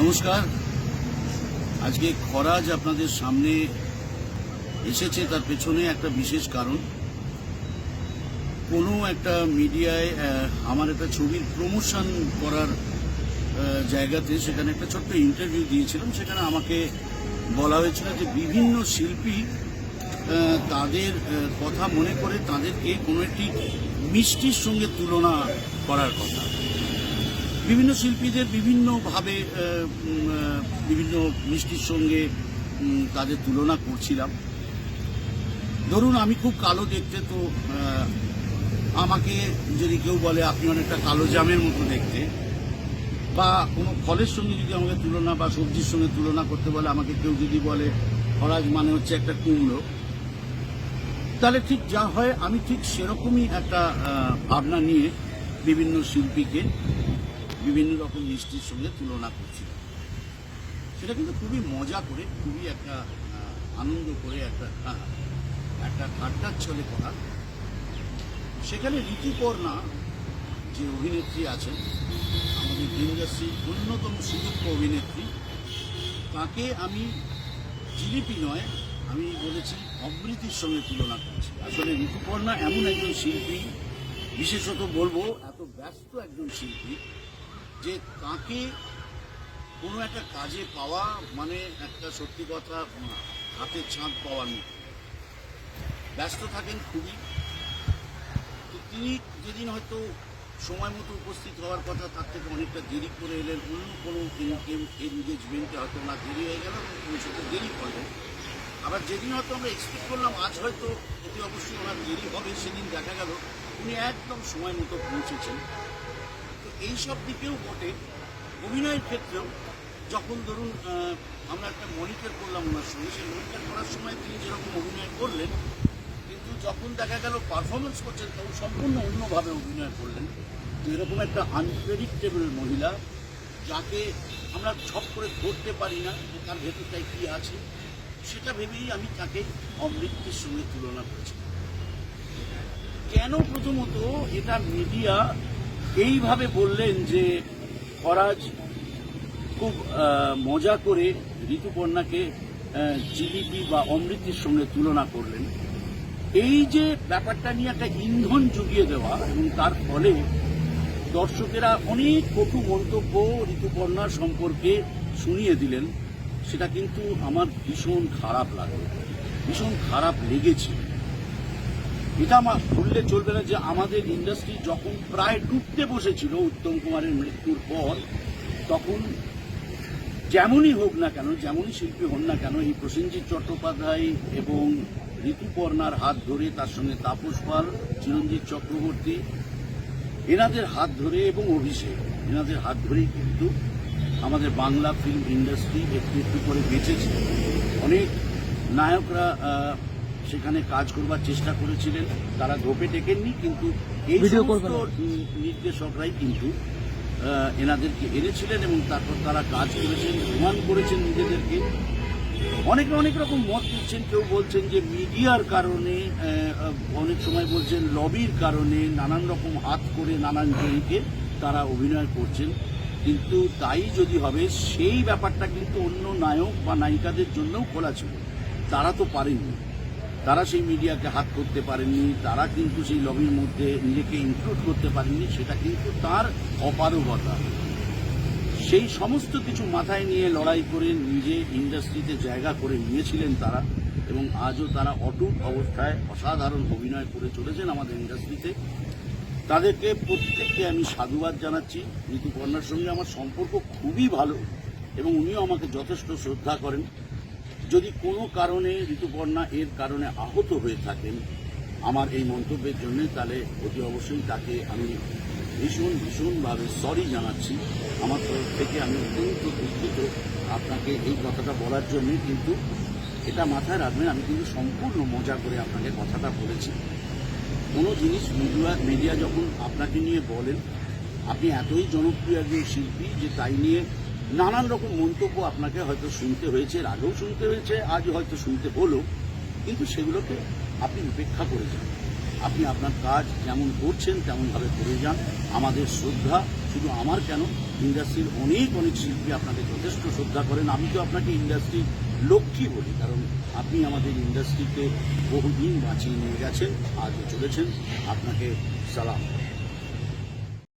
নমস্কার। আজকে খরাজ আপনাদের সামনে এসেছে, তার পেছনে একটা বিশেষ কারণ। কোনো একটা মিডিয়ায় আমার একটা ছবির প্রমোশন করার জায়গাতে সেখানে একটা ছোট্ট ইন্টারভিউ দিয়েছিলাম, সেখানে আমাকে বলা হয়েছিল যে বিভিন্ন শিল্পী তাদের কথা মনে করে তাদেরকে কোনো একটি মিষ্টির সঙ্গে তুলনা করার কথা। বিভিন্ন শিল্পীদের বিভিন্নভাবে বিভিন্ন মিষ্টির সঙ্গে তাদের তুলনা করছিলাম। ধরুন, আমি খুব কালো দেখতে তো আমাকে যদি কেউ বলে, আপনি অনেকটা কালো জামের মতো দেখতে, বা কোনো ফলের সঙ্গে যদি আমাকে তুলনা বা সবজির সঙ্গে তুলনা করতে বলে, আমাকে কেউ যদি বলে, ফরাজ মানে হচ্ছে একটা কুমড়ো, তাহলে ঠিক যা হয়, আমি ঠিক সেরকমই একটা ভাবনা নিয়ে বিভিন্ন শিল্পীকে বিভিন্ন রকম মিষ্টির সঙ্গে তুলনা করছিল সেটা কিন্তু খুবই মজা করে, খুবই একটা আনন্দ করে একটা একটা ঠাট্টার ছলে করা। সেখানে ঋতুপর্ণা যে অভিনেত্রী আছেন, আমাদের ইন্ডাস্ট্রির অন্যতম সুযোগ্য অভিনেত্রী, তাকে আমি জিলিপি নয়, আমি বলেছি অমৃতির সঙ্গে তুলনা করছি। আসলে ঋতুপর্ণা এমন একজন শিল্পী, বিশেষত বলব, এত ব্যস্ত একজন শিল্পী যে তাকে কোনো একটা কাজে পাওয়া মানে একটা সত্যি কথা হাতের ছাঁদ পাওয়ার মতো। ব্যস্ত থাকেন খুবই। তো তিনি যেদিন হয়তো সময় মতো উপস্থিত হওয়ার কথা, তার থেকে অনেকটা দেরি করে এলেন। অন্য কোনো এনগেজমেন্টে হয়তো না দেরি হয়ে গেল পৌঁছতে দেরি করলেন। আবার যেদিন হয়তো আমরা এক্সপেক্ট করলাম, আজ হয়তো অতি অবশ্যই ওনার দেরি হবে, সেদিন দেখা গেল। উনি একদম সময় মতো পৌঁছেছেন। তো এইসব দিকেও বটে। অভিনয়ের ক্ষেত্রেও, যখন ধরুন আমরা একটা মনিটর করলাম ওনার সঙ্গে, সেই মনিটর করার সময় তিনি যেরকম অভিনয় করলেন, কিন্তু যখন দেখা গেল পারফরমেন্স করছেন, তখন সম্পূর্ণ অন্যভাবে অভিনয় করলেন। এরকম একটা আনপ্রেডিক্টেবল মহিলা, যাকে আমরা ছপ করে ধরতে পারি না, যে তার ভেতরটায় কী আছে, সেটা ভেবেই আমি তাকে অমৃত্যের সঙ্গে তুলনা করেছি। কেন প্রথমত, এটা মিডিয়া এইভাবে বললেন যে ফরাজ খুব মজা করে ঋতুপর্ণাকে জিলিপি বা অমৃতির সঙ্গে তুলনা করলেন। এই যে ব্যাপারটা নিয়ে একটা ইন্ধন জুগিয়ে দেওয়া এবং তার ফলে দর্শকেরা অনেক কটু মন্তব্য ঋতুপর্ণার সম্পর্কে শুনিয়ে দিলেন, সেটা কিন্তু আমার ভীষণ খারাপ লাগল, ভীষণ খারাপ লেগেছে। এটা আমার ভুললে চলবে না যে আমাদের ইন্ডাস্ট্রি যখন প্রায় ডুবতে বসেছিল উত্তম কুমারের মৃত্যুর পর, তখন যেমনই হোক না কেন, যেমনই শিল্পী হন না কেন, এই প্রসেনজিৎ চট্টোপাধ্যায় এবং ঋতুপর্ণার হাত ধরে, তার সঙ্গে তাপস পাল, চিরঞ্জিত চক্রবর্তী, এনাদের হাত ধরে এবং অভিষেক, এনাদের হাত ধরেই কিন্তু আমাদের বাংলা ফিল্ম ইন্ডাস্ট্রি একটু একটু করে বেঁচেছে। অনেক নায়করা সেখানে কাজ করবার চেষ্টা করেছিলেন। তারা ধোপে টেকেননি কিন্তু এই সমস্ত নির্দেশকরাই কিন্তু এনাদেরকে এনেছিলেন এবং তারপর তারা কাজ করেছেন প্রমাণ করেছেন নিজেদেরকে। অনেকে অনেক রকম মত দিচ্ছেন কেউ বলছেন যে মিডিয়ার কারণে অনেক সময় বলছেন লবির কারণে নানান রকম হাত করে নানান জনকে তারা অভিনয় করছেন। কিন্তু তাই যদি হবে সেই ব্যাপারটা কিন্তু অন্য নায়ক বা নায়িকাদের জন্যও খোলা ছিল। তারা তো পারেননি। তারা সেই মিডিয়াকে হাত করতে পারেননি, তারা কিন্তু সেই লবির মধ্যে নিজেকে ইনক্লুড করতে পারেননি, সেটা কিন্তু তার অপারগতা। সেই সমস্ত কিছু মাথায় নিয়ে লড়াই করে নিজে ইন্ডাস্ট্রিতে জায়গা করে নিয়েছিলেন তারা এবং আজও তারা অটুট অবস্থায় অসাধারণ অভিনয় করে চলেছেন আমাদের ইন্ডাস্ট্রিতে। তাদেরকে প্রত্যেককে আমি সাধুবাদ জানাচ্ছি। ঋতুপর্ণার সঙ্গে আমার সম্পর্ক খুবই ভালো এবং উনিও আমাকে যথেষ্ট শ্রদ্ধা করেন। যদি কোনো কারণে ঋতুপর্ণা এর কারণে আহত হয়ে থাকেন, আমার এই মন্তব্যের জন্য তাহলে অতি অবশ্যই তাকে আমি ভীষণ, ভীষণভাবে সরি জানাচ্ছি। আমার তরফ থেকে আমি অত্যন্ত দুঃখিত আপনাকে এই কথাটা বলার জন্য কিন্তু এটা মাথায় রাখবেন, আমি কিন্তু সম্পূর্ণ মজা করে আপনাকে কথাটা বলেছি। কোনো জিনিস মিডিয়া মিডিয়া যখন আপনাকে নিয়ে বলেন, আপনি এতই জনপ্রিয় একজন শিল্পী যে তাই নিয়ে নানান রকম মন্তব্য আপনাকে হয়তো শুনতে হয়েছে, এর আগেও শুনতে হয়েছে আজ হয়তো শুনতে হলো, কিন্তু সেগুলোকে আপনি উপেক্ষা করে যান। আপনি আপনার কাজ যেমন করছেন, তেমনভাবে করে যান। আমাদের শ্রদ্ধা, শুধু আমার কেন, ইন্ডাস্ট্রির অনেক অনেক শিল্পী আপনাকে যথেষ্ট শ্রদ্ধা করেন। আমি তো আপনাকে ইন্ডাস্ট্রির লক্ষ্মী বলি, কারণ আপনি আমাদের ইন্ডাস্ট্রিকে বহুদিন বাঁচিয়ে নিয়ে গেছেন, আজও চলেছেন। আপনাকে সালাম।